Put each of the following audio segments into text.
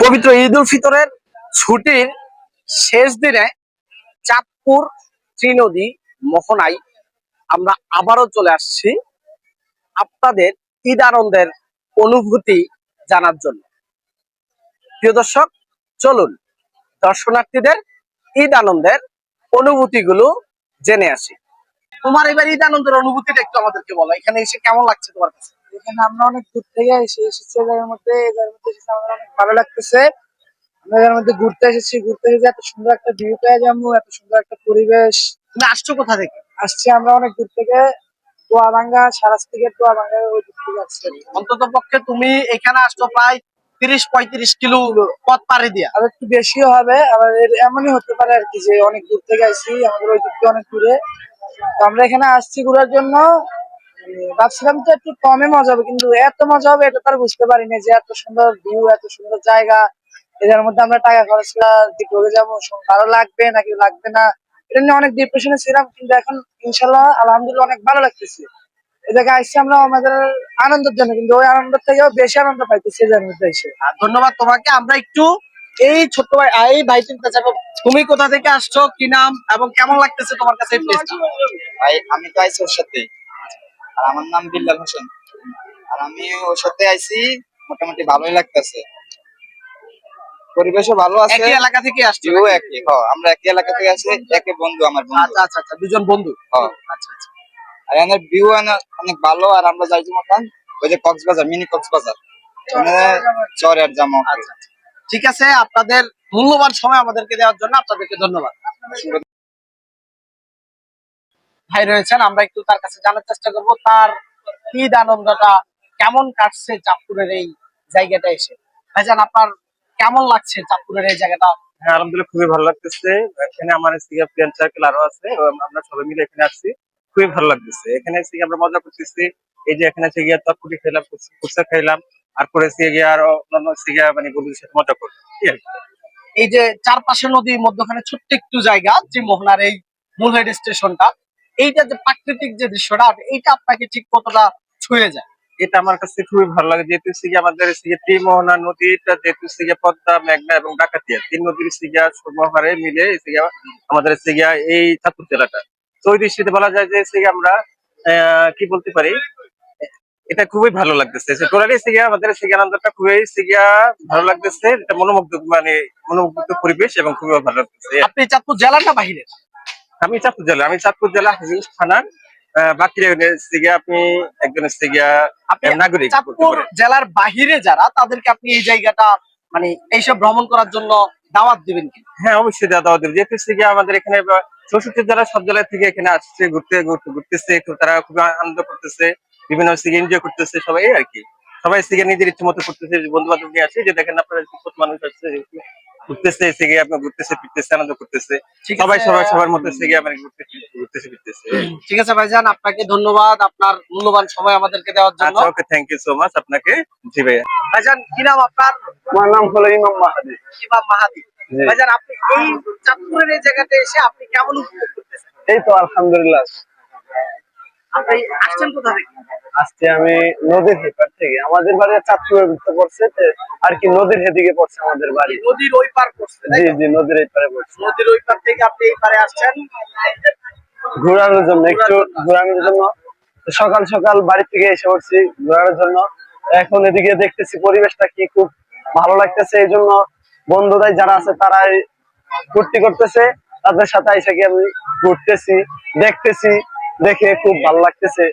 পবিত্র ঈদ উল ফিতরের ছুটির শেষ দিনে চাঁদপুর ত্রিনদী মোহনায় আমরা আবারও চলে আসছি আপনাদের ঈদ আনন্দের অনুভূতি জানার জন্য। প্রিয় দর্শক, চলুন দর্শনার্থীদের ঈদ আনন্দের অনুভূতিগুলো জেনে আসি। তোমার এবার ঈদ আনন্দের অনুভূতিটা একটু আমাদেরকে বলো, এখানে এসে কেমন লাগছে তোমার কাছে? এখানে আমরা অনেক দূর থেকে এসে এসেছি এদের মধ্যে এদের মধ্যে এসেছি আমাদের অনেক ভালো লাগতেছে। আমরা এদের মধ্যে ঘুরতে এসেছি ঘুরতে এসেছি এত সুন্দর একটা ভিউ পেয়ে যাব এত সুন্দর একটা পরিবেশ। তুমি আসছো কোথা থেকে? আসছি আমরা অনেক দূর থেকে টোয়াবাঙ্গা সারাস থেকে টোয়াবাঙ্গা ওই দূর থেকে আসছি। অন্তত পক্ষে তুমি এখানে আসছো প্রায় তিরিশ পঁয়ত্রিশ কিলো পথ পাড়ি দিয়া। আর একটু বেশিও হবে আবার এর এমনই হতে পারে আর কি যে অনেক দূর থেকে আসছি আমাদের ওই দিক অনেক দূরে। তো আমরা এখানে আসছি ঘোরার জন্য। ভাবছিলাম তো একটু কমে মজা হবে কিন্তু এত মজা হবে এটা তার বুঝতে পারিনি যে এত সুন্দর ভিউ এত সুন্দর জায়গা এদের মধ্যে আমরা টাকা খরচ করে ঢুকে যাব ভালো লাগবে নাকি লাগবে না? এটা নিয়ে অনেক ডিপ্রেশনে ছিলাম কিন্তু এখন ইনশাল্লাহ আলহামদুলিল্লাহ অনেক ভালো লাগতেছে। এই জায়গায় আসছি আমরা আমাদের আনন্দের জন্য কিন্তু ওই আনন্দ থেকেও বেশি আনন্দ পাইতেছি জায়গার মধ্যে এসে। আর ধন্যবাদ তোমাকে আমরা একটু এই ছোট্ট ভাই এই ভাইটির কাছে যাব। তুমি কোথা থেকে আসছো কি নাম এবং কেমন লাগতেছে তোমার কাছে এই ভাই আমি তো আইছি ওর সাথে। আর আমার নাম বিল্লাল হোসেন। আর আমি ওর সাথে আইছি মোটামুটি ভালোই লাগতেছে। পরিবেশও ভালো আছে। একই এলাকা থেকে আসছি ও একই হ আমরা একই এলাকা থেকে আসি একই বন্ধু আমার বন্ধু। আচ্ছা আচ্ছা আচ্ছা দুজন বন্ধু? হ। আচ্ছা আচ্ছা। আর এখানের ভিউ অনেক ভালো আর আমরা যাইছি মতন ওই যে কক্সবাজার মিনি কক্সবাজার। ওখানে চরের জামা আচ্ছা আচ্ছা। ঠিক আছে আপনাদের মূল্যবান সময় আমাদেরকে দেওয়ার জন্য আপনাদেরকে ধন্যবাদ। ভাই রয়েছেন আমরা একটু তার কাছে জানার চেষ্টা করব তার ঈদ আনন্দটা কেমন কাটছে চাঁদপুরের এই জায়গাটা এসে? ভাইজান আপনার কেমন লাগছে চাঁদপুরের এই জায়গাটা? হ্যাঁ আলহামদুলিল্লাহ খুবই ভালো লাগতেছে। এখানে আমার সিগা ফ্রেন্ড সার্কেল আরও আছে আমরা সবাই মিলে এখানে আসছি। খুবই ভালো লাগতেছে। এখানে এসে আমরা মজা করতেছি। এই যে এখানে এসে গিয়ে তরকুটি খেলাম ফুচকা খাইলাম আর করে এসে গিয়ে আর অন্যান্য সিগা মানে বন্ধুদের সাথে মজা করলাম। এই যে চারপাশে নদীর মধ্যখানে ছোট্ট একটু জায়গা যে মোহনার এই মূল হেড স্টেশনটা এইটা যে প্রাকৃতিক যে দৃশ্যটা এইটা আপনাকে ঠিক কতটা ছুঁয়ে যায় এটা আমার কাছে খুবই ভালো লাগে যেহেতু সিগে আমাদের সিগে ত্রিমোহনা নদীটা যেহেতু সিগে পদ্মা মেঘনা এবং ডাকাতিয়া তিন নদীর সিগা সমাহারে মিলে সিগা আমাদের সিগা এই চাঁদপুর জেলাটা তো ওই দৃষ্টিতে বলা যায় যে সিগে আমরা আহ, কি বলতে পারি এটা খুবই ভালো লাগতেছে টোটালি সিগা আমাদের সিগা আনন্দটা খুবই সিগা ভালো লাগতেছে এটা মনোমুগ্ধ মানে মনোমুগ্ধ পরিবেশ এবং খুবই ভালো লাগতেছে আপনি চাঁদপুর জেলাটা বাহিরের আমি চাঁদপুর জেলা আমি চাঁদপুর জেলা হাজিগঞ্জ থানার আপনি একজন নাগরিক চাঁদপুর জেলার বাহিরে যারা তাদেরকে আপনি এই জায়গাটা মানে এইসব ভ্রমণ করার জন্য দাওয়াত দিবেন কি? হ্যাঁ অবশ্যই ওদের যেহেতু আমাদের এখানে চৌষট্টি জেলা সব জেলা থেকে এখানে আসছে ঘুরতে ঘুরতে- ঘুরতেছে তারা খুব আনন্দ করতেছে বিভিন্ন এনজয় করতেছে সবাই আর কি। সবাই নিজের ইচ্ছে মতো করতেছে বন্ধু বান্ধব নিয়ে আসে যে দেখেন আপনারা মানুষ আসছে ঘুরতেছে সিগে আপনার ঘুরতেছে ফিরতেছে আনন্দ করতেছে। সবাই সবাই সবার মতো সিগে আমার ঘুরতেছে ঘুরতেছে ফিরতেছে। ঠিক আছে ভাইজান আপনাকে ধন্যবাদ আপনার মূল্যবান সময় আমাদেরকে দেওয়ার জন্য। আচ্ছা okay thank you so much আপনাকে। জি ভাইয়া। ভাইজান কি নাম আপনার? আমার নাম হলো ইমাম মাহাদি। ইমাম মাহাদি। ভাইজান আপনি এই চাঁদপুরের এই জায়গাতে এসে আপনি কেমন উপভোগ করতেছেন? এই তো আলহামদুলিল্লাহ। আপনি আসছেন কোথা থেকে? আজকে আমি নদীর হেপার থেকে। আমাদের বাড়ি চাঁদপুরের ভিতরে পড়ছে আর কি নদীর হেদিকে পড়ছে আমাদের বাড়ি। নদীর ওই পার করছে জি জি নদীর এই পারে পড়ছে। নদীর ওই পার থেকে আপনি এই পারে আসছেন? ঘোরানোর জন্য একটু ঘোরানোর জন্য। সকাল সকাল বাড়ি থেকে এসে পড়ছি ঘোরানোর জন্য। এখন এদিকে দেখতেছি পরিবেশটা কি খুব ভালো লাগতেছে এই জন্য বন্ধুরাই যারা আছে তারাই ফুর্তি করতেছে। তাদের সাথে এসে কি আমি ঘুরতেছি দেখতেছি। দেখে খুব ভালো লাগতেছে।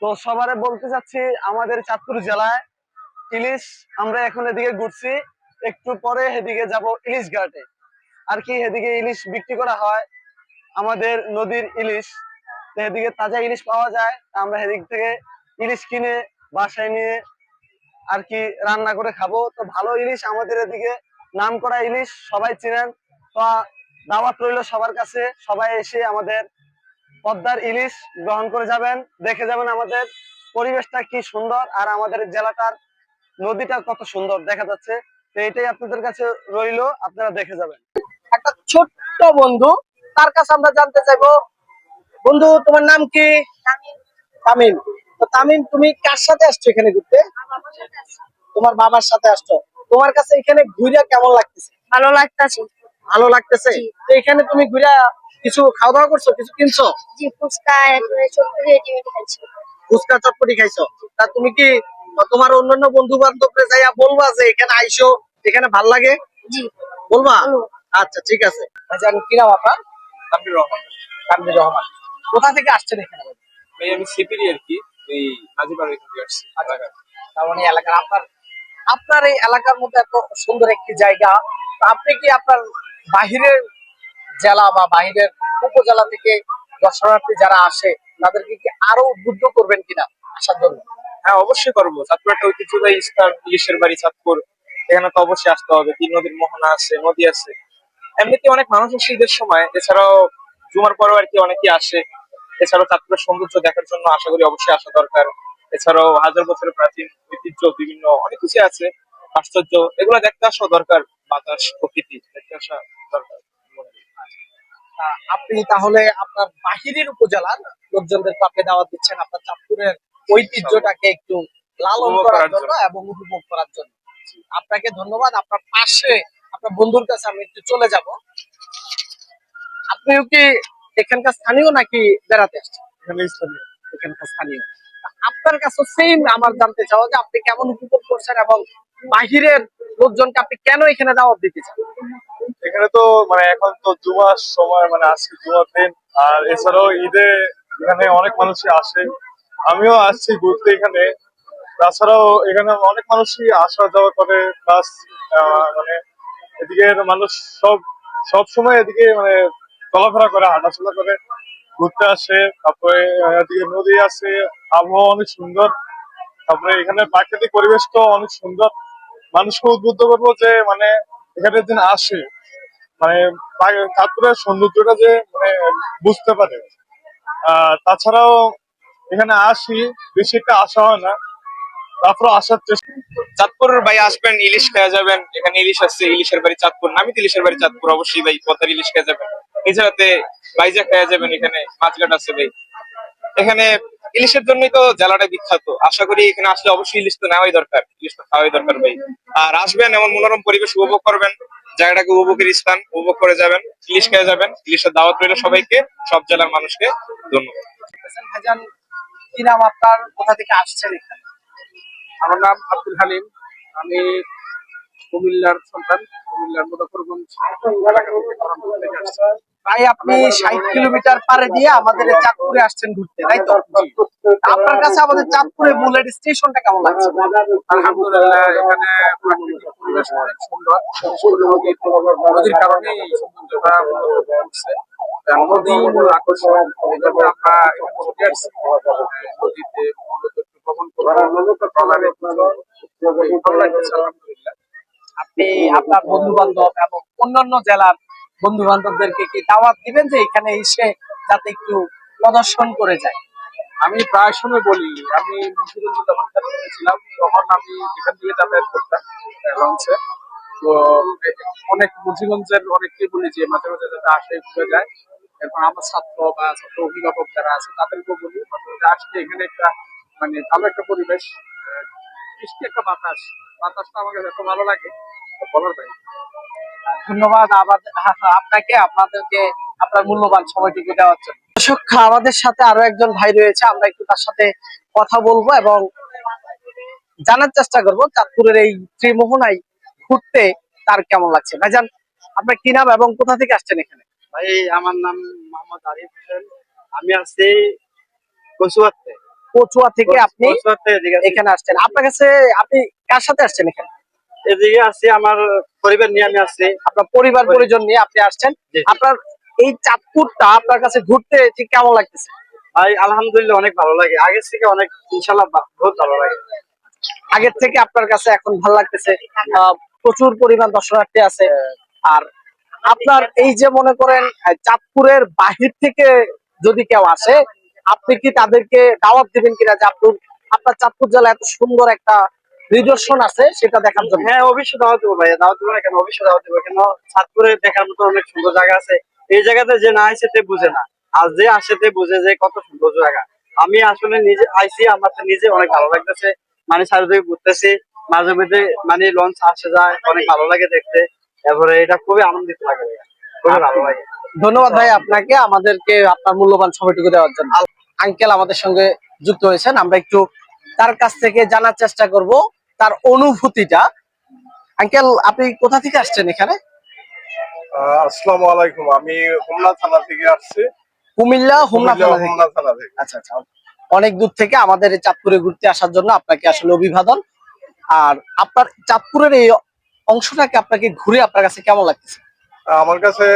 তো সবারে বলতে চাচ্ছি, আমাদের চাঁদপুর জেলায় ইলিশ আমরা এখন এদিকে ঘুরছি। একটু পরে এদিকে যাব ইলিশ ঘাটে। আর কি এদিকে ইলিশ বিক্রি করা হয়? আমাদের নদীর ইলিশ। তো এদিকে তাজা ইলিশ পাওয়া যায়। আমরা এদিক থেকে ইলিশ কিনে বাসায় নিয়ে আর কি রান্না করে খাব। তো ভালো ইলিশ আমাদের এদিকে নাম করা ইলিশ সবাই চিনেন। তো দাওয়াত রইল সবার কাছে। সবাই এসে আমাদের পদ্মার ইলিশ গ্রহণ করে যাবেন দেখে যাবেন আমাদের পরিবেশটা কি সুন্দর আর আমাদের জেলাটার নদীটা কত সুন্দর দেখা যাচ্ছে। তো এটাই আপনাদের কাছে রইল আপনারা দেখে যাবেন। একটা ছোট্ট বন্ধু তার কাছে আমরা জানতে চাইব বন্ধু তোমার নাম কি? তামিম। তো তামিম তুমি কার সাথে আসছো এখানে ঘুরতে? তোমার বাবার সাথে আসছো। তোমার কাছে এখানে ঘুরে কেমন লাগতেছে? ভালো লাগতাছে। ভালো লাগতেছে? এখানে তুমি ঘুরে কিছু খাওয়া দাওয়া করছ? কিছু কিনছো? জি ফুচকা চটপটি খাইছো। তা তুমি কি তোমার অন্যান্য বন্ধু বান্ধবরে যাইয়া বলবা যে এখানে আইসো এখানে ভালো লাগে? জি। বলবা? আচ্ছা ঠিক আছে। ভাইজান কি নাম আপনার? রহমান। রহমান। কোথা থেকে আসছেন এখানে? ভাই? আমি সিপিরি আর কি এই এখান থেকে আসছি। এলাকার। তার মানে এলাকার আপনার আপনার এই এলাকার মধ্যে এত সুন্দর একটি জায়গা। আপনি কি আপনার বাহিরের জেলা বা বাহিরের উপজেলা থেকে দর্শনার্থী যারা আসে, তাদেরকে কি আরও উদ্বুদ্ধ করবেন কিনা? আসার জন্য। হ্যাঁ অবশ্যই করব। চাঁদপুর একটা ঐতিহ্যবাহী স্থান ইলিশের বাড়ি চাঁদপুর। এখানে তো অবশ্যই আসতে হবে। তিন নদীর মোহনা আছে, নদী আছে। এমনিতে অনেক মানুষ আসে ঈদের সময়। এছাড়াও জুমার পরেও আর কি অনেকে আসে। এছাড়াও চাঁদপুরের সৌন্দর্য দেখার জন্য আশা করি অবশ্যই আসা দরকার। এছাড়াও হাজার বছরের প্রাচীন ঐতিহ্য, বিভিন্ন অনেক কিছু আছে। আশ্চর্য। এগুলো দেখতে আসা দরকার। বাতাস প্রকৃতি দেখতে আসা দরকার। তা আপনি তাহলে আপনার বাহিরের উপজেলার লোকজনদেরকে আপনি দাওয়াত দিচ্ছেন আপনার চাঁদপুরের ঐতিহ্যটাকে একটু লালন করার জন্য। এবং উপভোগ করার জন্য। আপনাকে ধন্যবাদ আপনার পাশে আপনার বন্ধুর কাছে আমি একটু চলে যাব। আপনিও কি এখানকার স্থানীয় নাকি বেড়াতে আসছেন? এখানে স্থানীয়। এখানকার স্থানীয়। আপনার কাছে সেম আমার জানতে চাও যে আপনি কেমন উপভোগ করছেন এবং বাহিরের লোকজনকে আপনি কেন এখানে দাওয়াত দিতে চান? এখানে তো মানে এখন তো জুমার সময় মানে আজকে জুমার দিন, আর এছাড়াও ঈদে এখানে অনেক মানুষই আসে। আমিও আসছি ঘুরতে এখানে। তাছাড়াও এখানে অনেক মানুষই আসা যাওয়া করে প্লাস মানে এদিকে মানুষ সব সব সময় এদিকে মানে চলাফেরা করে, হাঁটাচলা করে। ঘুরতে আসে, তারপরে, এদিকে নদী আছে, আবহাওয়া অনেক সুন্দর। তারপরে এখানে প্রাকৃতিক পরিবেশ তো অনেক সুন্দর। মানুষকে উদ্বুদ্ধ করব যে মানে এখানে যেন আসে। মানে তারপরে সৌন্দর্যটা যে মানে বুঝতে পারে। তাছাড়াও, এখানে আসি, বেশি একটা আসা হয় না। তারপর আসার চেষ্টা চাঁদপুর ভাই আসবেন ইলিশ খেয়ে যাবেন। এখানে ইলিশ আছে ইলিশের বাড়ি চাঁদপুর। নামি তো ইলিশের বাড়ি চাঁদপুর অবশ্যই ভাই পথার ইলিশ খেয়ে যাবেন। এছাড়াতে বাইজা খেয়ে যাবেন এখানে মাছঘাট আছে ভাই। এখানে ইলিশের জন্যই তো জেলাটা বিখ্যাত। আশা করি এখানে আসলে অবশ্যই ইলিশ তো নেওয়াই দরকার। ইলিশ তো খাওয়াই দরকার ভাই। আর আসবেন এমন মনোরম পরিবেশ উপভোগ করবেন। জায়গাটাকে উপভোগের স্থান উপভোগ করে যাবেন। ইলিশ খেয়ে যাবেন। ইলিশের দাওয়াত রইল সবাইকে। সব জেলার মানুষকে ধন্যবাদ। কি নাম আপনার? কোথা থেকে আসছেন এখানে? আমার নাম আব্দুল হালিম। আমি কুমিল্লার সন্তান কুমিল্লার মুজাফরগঞ্জ। ভাই আপনি ষাট কিলোমিটার পারে দিয়ে আমাদের চাঁদপুরে আসছেন ঘুরতে তাই তো? আপনার কাছে আমাদের চাঁদপুরে বুলেট স্টেশনটা কেমন লাগছে? আলহামদুলিল্লাহ এখানে পরিবেশ অনেক সুন্দর। নদীর কারণে এই সৌন্দর্যটা নদী মূল আকর্ষণ এই জন্য আমরা ছুটে আসছি। নদীতে মূলত আপনি, আপনার বন্ধু বান্ধব এবং অন্যান্য জেলার বন্ধু বান্ধবদেরকে কি দাওয়াত দিবেন যে এখানে এসে যাতে একটু প্রদর্শন করে যায়? আমি প্রায় সময় বলি, আমি মুন্সিগঞ্জ যখন ছিলাম তখন আমি এখান থেকে যাতায়াত করতাম লঞ্চে তো অনেক মুন্সিগঞ্জের অনেককে বলি যে মাঝে মাঝে যাতে আসে, ঘুরে যায়। এখন আমার ছাত্র বা ছাত্র অভিভাবক যারা আছে, তাদেরকেও বলি, মাঝে মাঝে আসলে এখানে একটা মানে ভালো একটা পরিবেশ মিষ্টি একটা বাতাস। বাতাসটা আমাকে এত ভালো লাগে বলার বাইরে ধন্যবাদ আপনাকে, আপনাদেরকে, আপনার মূল্যবান সময়টুকু দেওয়ার জন্য। দর্শক, আমাদের সাথে আরও একজন ভাই রয়েছে, আমরা একটু তার সাথে কথা বলব এবং জানার চেষ্টা করব চাঁদপুরের এই ত্রিমোহনায় ঘুরতে তার কেমন লাগছে। ভাইজান, আপনার কি নাম এবং কোথা থেকে আসছেন এখানে? ভাই, আমার নাম মোহাম্মদ আরিফ হোসেন। আমি আসছি কচুয়াতে। কচুয়া থেকে আপনি। এখানে আসছেন। আপনার কাছে আপনি কার সাথে আসছেন এখানে? এদিকে আসছি আমার পরিবার নিয়ে আমি আসছি আপনার পরিবার পরিজন নিয়ে আপনি আসছেন। আপনার এই চাঁদপুরটা আপনার কাছে ঘুরতে ঠিক কেমন লাগতেছে? ভাই আলহামদুলিল্লাহ অনেক ভালো লাগে। আগের থেকে অনেক ইনশাল্লাহ বহুত ভালো লাগে। আগের থেকে আপনার কাছে এখন ভালো লাগতেছে। প্রচুর পরিমাণ দর্শনার্থী আছে। আর আপনার এই যে মনে করেন চাঁদপুরের বাহির থেকে যদি কেউ আসে আপনি কি তাদেরকে দাওয়াত দিবেন কিনা যে আপনার আপনার চাঁদপুর জেলা এত সুন্দর একটা নিদর্শন আছে সেটা দেখার জন্য? হ্যাঁ অবশ্যই দাওয়াত দেবো ভাই দাওয়াত দেবো না কেন? অবশ্যই দাওয়াত দেবো কেন? সাতপুরে দেখার মতো অনেক সুন্দর জায়গা আছে। এই জায়গাতে যে না আসে তে বুঝে না। আর যে আসে তে বুঝে যে কত সুন্দর জায়গা। আমি আসলে নিজে আইসি আমার নিজে অনেক ভালো লাগতেছে। মানে চারিদিকে ঘুরতেছি মাঝে মধ্যে মানে লঞ্চ আসে যায় অনেক ভালো লাগে দেখতে। তারপরে এটা খুবই আনন্দিত লাগে ভাইয়া। খুবই ভালো লাগে। ধন্যবাদ ভাই আপনাকে আমাদেরকে আপনার মূল্যবান সময়টুকু দেওয়ার জন্য। আঙ্কেল আমাদের সঙ্গে যুক্ত হয়েছেন। আমরা একটু তার কাছ থেকে জানার চেষ্টা করব তার অনুভূতিটা। আঙ্কেল আপনি কোথা থেকে আসছেন এখানে? আহ, আসসালামু আলাইকুম। আমি হোমনা থানা থেকে আসছি। কুমিল্লা হোমনা থানা থেকে। আচ্ছা আচ্ছা। অনেক দূর থেকে আমাদের চাঁদপুরে ঘুরতে আসার জন্য আপনাকে আসলে অভিবাদন। আর আপনার চাঁদপুরের এই অংশটাকে আপনাকে ঘুরে আপনার কাছে কেমন লাগতেছে? আমার কাছে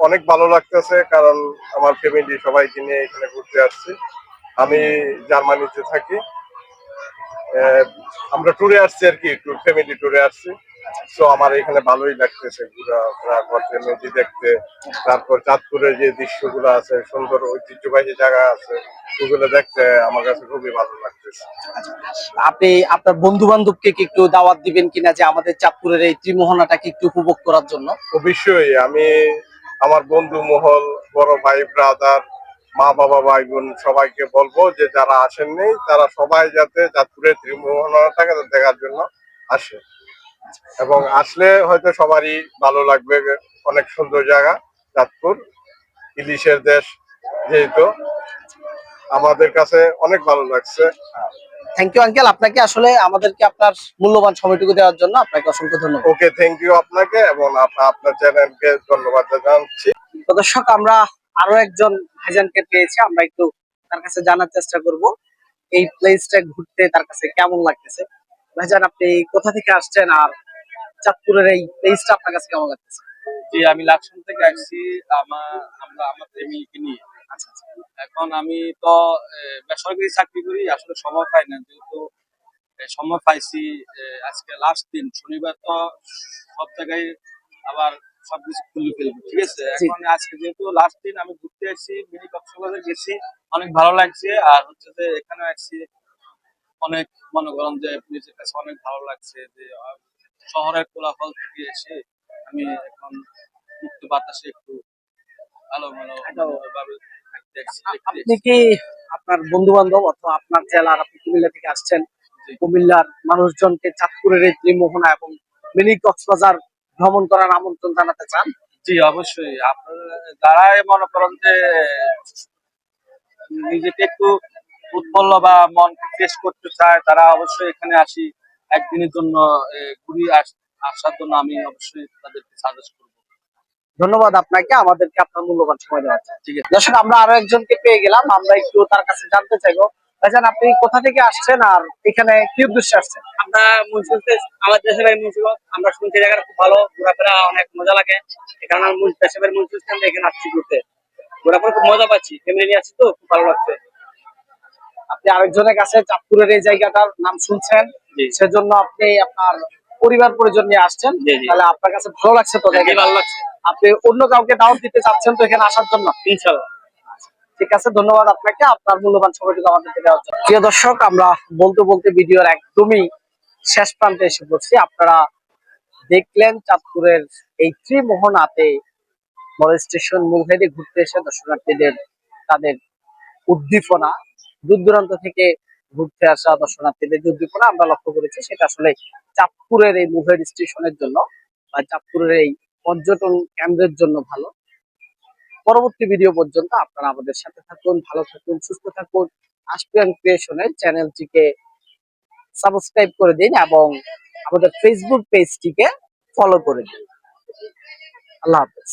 অনেক ভালো লাগতেছে কারণ আমার ফ্যামিলি সবাইকে নিয়ে এখানে ঘুরতে আসছি। আমি জার্মানিতে থাকি। আমরা ট্যুরে আসছি আর কি একটু ফ্যামিলি ট্যুরে আসছি। তো আমার এখানে ভালোই লাগতেছে করতে নদী দেখতে। তারপর চাঁদপুরের যে দৃশ্যগুলো আছে সুন্দর ঐতিহ্যবাহী জায়গা আছে ওগুলো দেখতে আমার কাছে খুবই ভালো লাগতেছে। আপনি আপনার বন্ধু বান্ধবকে কি একটু দাওয়াত দিবেন কিনা যে আমাদের চাঁদপুরের এই ত্রিমোহনাটাকে একটু উপভোগ করার জন্য? অবশ্যই আমি আমার বন্ধু মহল, বড় ভাই ব্রাদার মা, বাবা ভাই বোন সবাইকে বলব যে যারা আসেননি তারা সবাই যাতে চাঁদপুরের ত্রিমোহনাটাকে দেখার জন্য আসে। এবং আসলে হয়তো সবারই ভালো লাগবে অনেক সুন্দর জায়গা, চাঁদপুর, ইলিশের দেশ যেহেতু। আমাদের কাছে অনেক ভালো লাগছে। থ্যাংক ইউ আঙ্কেল আপনাকে আসলে আমাদেরকে আপনার মূল্যবান সময়টুকু দেওয়ার জন্য আপনাকে অসংখ্য ধন্যবাদ। ওকে থ্যাংক ইউ আপনাকে এবং আপনার চ্যানেলকে ধন্যবাদ জানাচ্ছি। তো দর্শক আমরা আরও একজন ভাইজানকে পেয়েছি। আমরা একটু তার কাছে জানার চেষ্টা করব এই প্লেসটা ঘুরতে তার কাছে কেমন লাগতেছে? ভাইজান আপনি কোথা থেকে আসছেন আর চাঁদপুরের এই প্লেসটা আপনার কাছে কেমন লাগতেছে? জি আমি লাকসাম থেকে আসছি আমার আমরা আমার ফ্যামিলিকে নিয়ে। আচ্ছা আচ্ছা। এখন আমি তো আহ, বেসরকারি চাকরি করি আসলে সময় পাই না। যেহেতু সময় পাইছি আজকে লাস্ট দিন শনিবার তো সব জায়গায় আবার সবকিছু খুলে ফেলব ঠিক আছে? এখন আজকে যেহেতু লাস্ট দিন আমি ঘুরতে আসছি মিনি কক্সবাজার গেছি অনেক ভালো লাগছে। আর হচ্ছে যে এখানে আসছি অনেক মনে করেন যে নিজের কাছে অনেক ভালো লাগছে যে শহরের কোলাহল থেকে এসে আমি এখন মুক্ত বাতাসে একটু ভালো ভালো ভাবে থাকতে আসছি, আপনি কি আপনার বন্ধু বান্ধব অথবা আপনার জেলার আপনি কুমিল্লা থেকে আসছেন কুমিল্লার মানুষজনকে চাঁদপুরের এই ত্রিমোহনা এবং মিনি কক্সবাজার ভ্রমণ করার আমন্ত্রণ জানাতে চান। জি অবশ্যই। আপনারা যারাই মনে করেন যে নিজেকে একটু উৎপল্ল বা মন ফ্রেশ করতে চায় তারা অবশ্যই এখানে আসি। একদিনের জন্য ঘুরিয়ে আস- আসার জন্য আমি অবশ্যই তাদেরকে সাজেস্ট ধন্যবাদ আপনাকে আমাদেরকে আপনার মূল্যবান সময় দেওয়ার জন্য। ঠিক আছে। দর্শক আমরা আরও একজনকে পেয়ে গেলাম আমরা একটু তার কাছে জানতে চাইব। ভাইজান আপনি কোথা থেকে আসছেন আর এখানে কি উদ্দেশ্যে আসছেন? আমরা মুন্সিগঞ্জে আমাদের দেশের বাড়ি মুন্সিগঞ্জ। আমরা শুনছি জায়গাটা খুব ভালো ঘোরাফেরা অনেক মজা লাগে। এখানে আমার দেশের বাড়ি মুন্সিগঞ্জ আমরা এখানে আসছি ঘুরতে। ঘোরাফেরা খুব মজা পাচ্ছি ফ্যামিলি নিয়ে আসছি তো খুব ভালো লাগছে। আপনি আরেকজনের কাছে চাঁদপুরের এই জায়গাটার নাম শুনছেন। সেজন্য আপনি আপনার পরিবার পরিজন নিয়ে আসছেন। তাহলে আপনার কাছে ভালো লাগছে তো খুবই ভালো লাগছে। আপনি অন্য কাউকে দাওয়াত দিতে চাচ্ছেন তো এখানে আসার জন্য? ইনশাল্লাহ। ঠিক আছে ধন্যবাদ আপনাকে। আপনার মূল্যবান সময়টুকু আমাদেরকে দেওয়ার জন্য। প্রিয় দর্শক আমরা বলতে বলতে ভিডিওর একদমই শেষ প্রান্তে এসে পড়ছি। আপনারা দেখলেন চাঁদপুরের এই ত্রিমোহনাতে বড় স্টেশন মুভেডে ঘুরতে এসে দর্শনার্থীদের তাদের উদ্দীপনা দূর দূরান্ত থেকে ঘুরতে আসা দর্শনার্থীদের যে উদ্দীপনা আমরা লক্ষ্য করেছি সেটা আসলে চাঁদপুরের এই মুভেড স্টেশনের জন্য বা চাঁদপুরের এই পর্যটন কেন্দ্রের জন্য ভালো। পরবর্তী ভিডিও পর্যন্ত আপনারা আমাদের সাথে থাকুন, ভালো থাকুন, সুস্থ থাকুন। আশপিয়ান ক্রিয়েশনের চ্যানেলটিকে সাবস্ক্রাইব করে দিন এবং আমাদের ফেসবুক পেজটিকে ফলো করে দিন। আল্লাহ হাফেজ।